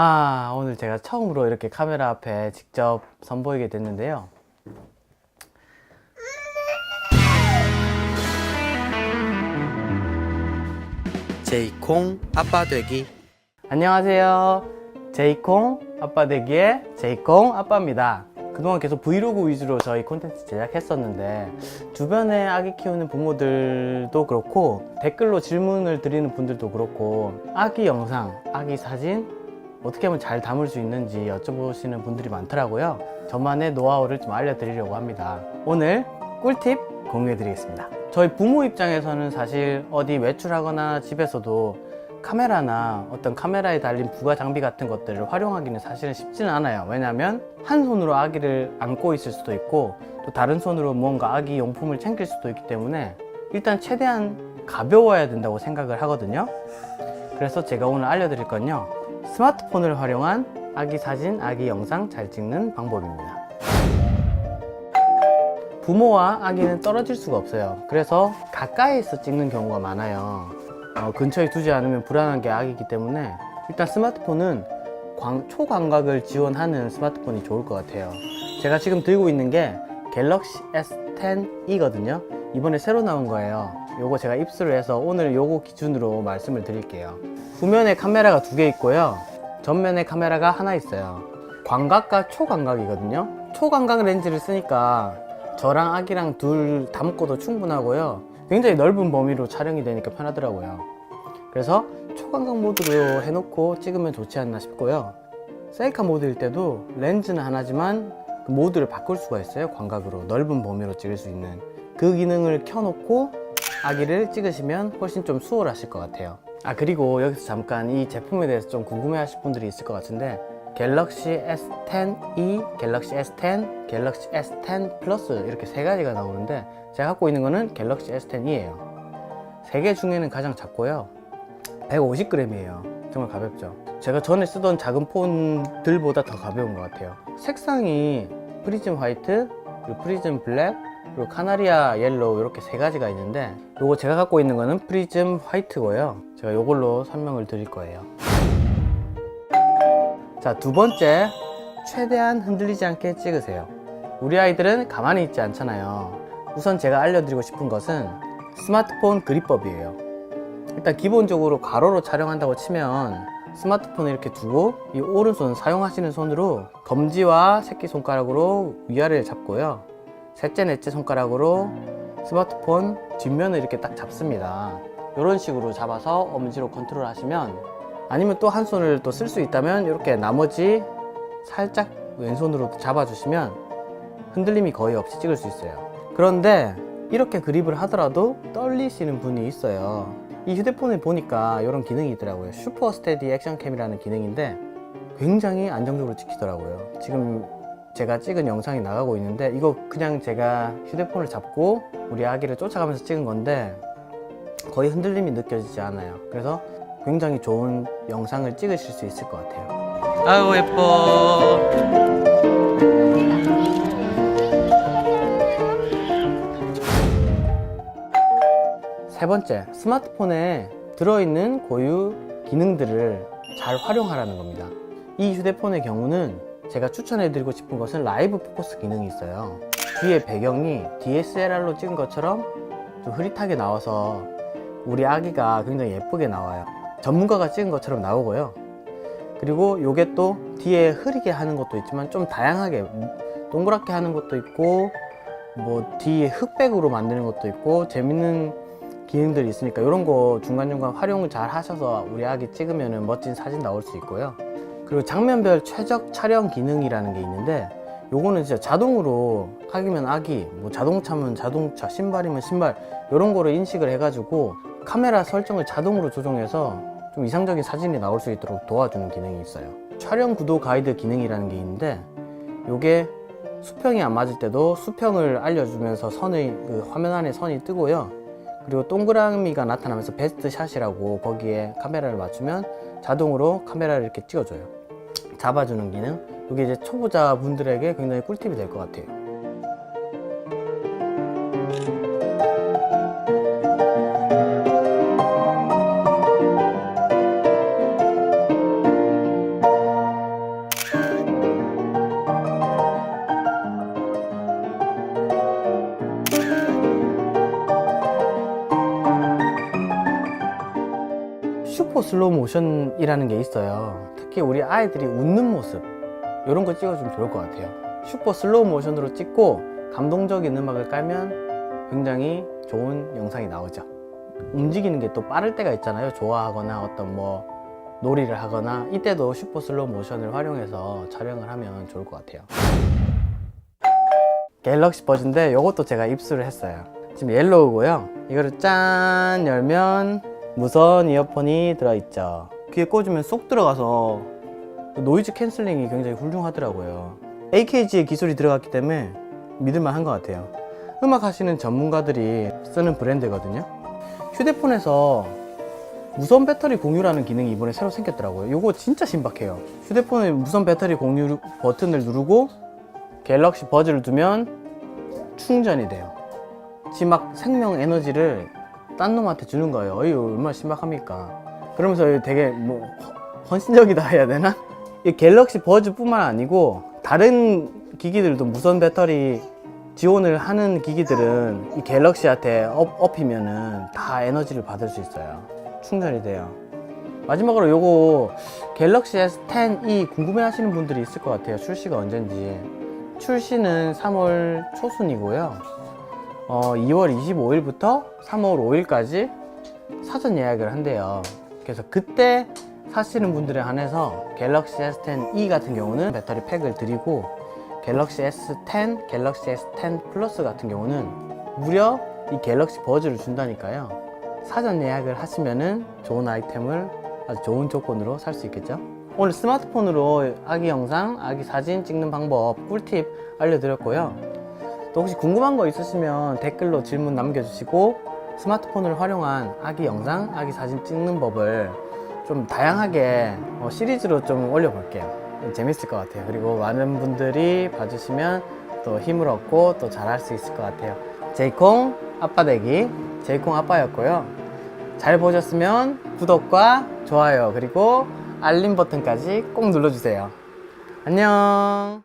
아, 오늘 제가 처음으로 이렇게 카메라 앞에 직접 선보이게 됐는데요. 제이콩 아빠 되기 안녕하세요. 제이콩 아빠 되기의 제이콩 아빠입니다. 그동안 계속 브이로그 위주로 저희 콘텐츠 제작했었는데 주변에 아기 키우는 부모들도 그렇고 댓글로 질문을 드리는 분들도 그렇고 아기 영상, 아기 사진 어떻게 하면 잘 담을 수 있는지 여쭤보시는 분들이 많더라고요. 저만의 노하우를 좀 알려드리려고 합니다. 오늘 꿀팁 공유해드리겠습니다. 저희 부모 입장에서는 사실 어디 외출하거나 집에서도 카메라나 어떤 카메라에 달린 부가 장비 같은 것들을 활용하기는 사실은 쉽지는 않아요. 왜냐하면 한 손으로 아기를 안고 있을 수도 있고 또 다른 손으로 뭔가 아기 용품을 챙길 수도 있기 때문에 일단 최대한 가벼워야 된다고 생각을 하거든요. 그래서 제가 오늘 알려드릴 건요. 스마트폰을 활용한 아기 사진, 아기 영상 잘 찍는 방법입니다. 부모와 아기는 떨어질 수가 없어요. 그래서 가까이서 찍는 경우가 많아요. 어, 근처에 두지 않으면 불안한 게 아기이기 때문에 일단 스마트폰은 광- 초광각을 지원하는 스마트폰이 좋을 것 같아요. 제가 지금 들고 있는 게 갤럭시 S10e거든요. 이번에 새로 나온 거예요. 요거 제가 입수를 해서 오늘 요거 기준으로 말씀을 드릴게요. 후면에 카메라가 두 개 있고요. 전면에 카메라가 하나 있어요. 광각과 초광각이거든요. 초광각 렌즈를 쓰니까 저랑 아기랑 둘 담고도 충분하고요. 굉장히 넓은 범위로 촬영이 되니까 편하더라고요. 그래서 초광각 모드로 해놓고 찍으면 좋지 않나 싶고요. 셀카 모드일 때도 렌즈는 하나지만 그 모드를 바꿀 수가 있어요. 광각으로 넓은 범위로 찍을 수 있는 그 기능을 켜놓고 아기를 찍으시면 훨씬 좀 수월하실 것 같아요. 아 그리고 여기서 잠깐 이 제품에 대해서 좀 궁금해 하실 분들이 있을 것 같은데 갤럭시 S10e, 갤럭시 S10, 갤럭시 S10 플러스 이렇게 세 가지가 나오는데 제가 갖고 있는 거는 갤럭시 S10e예요. 세 개 중에는 가장 작고요. 150g이에요. 정말 가볍죠. 제가 전에 쓰던 작은 폰들보다 더 가벼운 것 같아요. 색상이 프리즘 화이트, 프리즘 블랙, 그리고 카나리아 옐로우 이렇게 세 가지가 있는데 요거 제가 갖고 있는 거는 프리즘 화이트고요. 제가 요걸로 설명을 드릴 거예요. 자, 두 번째. 최대한 흔들리지 않게 찍으세요. 우리 아이들은 가만히 있지 않잖아요. 우선 제가 알려드리고 싶은 것은 스마트폰 그립법이에요. 일단 기본적으로 가로로 촬영한다고 치면 스마트폰을 이렇게 두고 이 오른손 사용하시는 손으로 검지와 새끼손가락으로 위아래를 잡고요. 셋째, 넷째 손가락으로 스마트폰 뒷면을 이렇게 딱 잡습니다. 이런 식으로 잡아서 엄지로 컨트롤 하시면 아니면 또 한 손을 또 쓸 수 있다면 이렇게 나머지 살짝 왼손으로 잡아주시면 흔들림이 거의 없이 찍을 수 있어요. 그런데 이렇게 그립을 하더라도 떨리시는 분이 있어요. 이 휴대폰에 보니까 이런 기능이 있더라고요. 슈퍼 스테디 액션캠이라는 기능인데 굉장히 안정적으로 찍히더라고요. 지금 제가 찍은 영상이 나가고 있는데 이거 그냥 제가 휴대폰을 잡고 우리 아기를 쫓아가면서 찍은 건데 거의 흔들림이 느껴지지 않아요. 그래서 굉장히 좋은 영상을 찍으실 수 있을 것 같아요. 아유 예뻐 세 번째, 스마트폰에 들어있는 고유 기능들을 잘 활용하라는 겁니다. 이 휴대폰의 경우는 제가 추천해드리고 싶은 것은 라이브 포커스 기능이 있어요. 뒤에 배경이 DSLR로 찍은 것처럼 좀 흐릿하게 나와서 우리 아기가 굉장히 예쁘게 나와요. 전문가가 찍은 것처럼 나오고요. 그리고 요게 또 뒤에 흐리게 하는 것도 있지만 좀 다양하게 동그랗게 하는 것도 있고 뭐 뒤에 흑백으로 만드는 것도 있고 재밌는 기능들이 있으니까 이런 거 중간중간 활용을 잘 하셔서 우리 아기 찍으면 멋진 사진 나올 수 있고요. 그리고 장면별 최적 촬영 기능이라는 게 있는데 요거는 진짜 자동으로 아기면 아기, 뭐 자동차면 자동차, 신발이면 신발 이런 거를 인식을 해가지고 카메라 설정을 자동으로 조정해서 좀 이상적인 사진이 나올 수 있도록 도와주는 기능이 있어요. 촬영 구도 가이드 기능이라는 게 있는데 요게 수평이 안 맞을 때도 수평을 알려주면서 선의 그 화면 안에 선이 뜨고요. 그리고 동그라미가 나타나면서 베스트 샷이라고 거기에 카메라를 맞추면 자동으로 카메라를 이렇게 찍어줘요. 잡아주는 기능? 이게 이제 초보자 분들에게 굉장히 꿀팁이 될 것 같아요. 슈퍼 슬로우 모션이라는 게 있어요. 특히 우리 아이들이 웃는 모습 이런 거 찍어주면 좋을 것 같아요. 슈퍼 슬로우 모션으로 찍고 감동적인 음악을 깔면 굉장히 좋은 영상이 나오죠. 움직이는 게 또 빠를 때가 있잖아요. 좋아하거나 어떤 뭐 놀이를 하거나 이때도 슈퍼 슬로우 모션을 활용해서 촬영을 하면 좋을 것 같아요. 갤럭시 버즈인데 이것도 제가 입수를 했어요. 지금 옐로우고요. 이거를 짠 열면 무선 이어폰이 들어있죠. 귀에 꽂으면 쏙 들어가서 노이즈 캔슬링이 굉장히 훌륭하더라고요. AKG의 기술이 들어갔기 때문에 믿을만 한 것 같아요. 음악 하시는 전문가들이 쓰는 브랜드거든요. 휴대폰에서 무선 배터리 공유라는 기능이 이번에 새로 생겼더라고요. 이거 진짜 신박해요. 휴대폰에 무선 배터리 공유 버튼을 누르고 갤럭시 버즈를 두면 충전이 돼요. 지금 막 생명 에너지를 딴 놈한테 주는 거예요. 어이 얼마나 신박합니까? 그러면서 되게 뭐 허- 헌신적이다 해야 되나? 이 갤럭시 버즈뿐만 아니고 다른 기기들도 무선 배터리 지원을 하는 기기들은 이 갤럭시한테 업, 업히면은 다 에너지를 받을 수 있어요. 충전이 돼요. 마지막으로 요거 갤럭시 S10e 궁금해 하시는 분들이 있을 것 같아요. 출시가 언젠지. 출시는 3월 초순이고요. 어, 2월 25일부터 3월 5일까지 사전 예약을 한대요. 그래서 그때 사시는 분들에 한해서 갤럭시 S10e 같은 경우는 배터리 팩을 드리고 갤럭시 S10, 갤럭시 S10 플러스 같은 경우는 무려 이 갤럭시 버즈를 준다니까요. 사전 예약을 하시면은 좋은 아이템을 아주 좋은 조건으로 살 수 있겠죠. 오늘 스마트폰으로 아기 영상, 아기 사진 찍는 방법 꿀팁 알려드렸고요. 또 혹시 궁금한 거 있으시면 댓글로 질문 남겨주시고 스마트폰을 활용한 아기 영상, 아기 사진 찍는 법을 좀 다양하게 어, 시리즈로 좀 올려볼게요. 재밌을 것 같아요. 그리고 많은 분들이 봐주시면 또 힘을 얻고 또 잘할 수 있을 것 같아요. 제이콩 아빠 되기 제이콩 아빠였고요. 잘 보셨으면 구독과 좋아요 그리고 알림 버튼까지 꼭 눌러주세요. 안녕.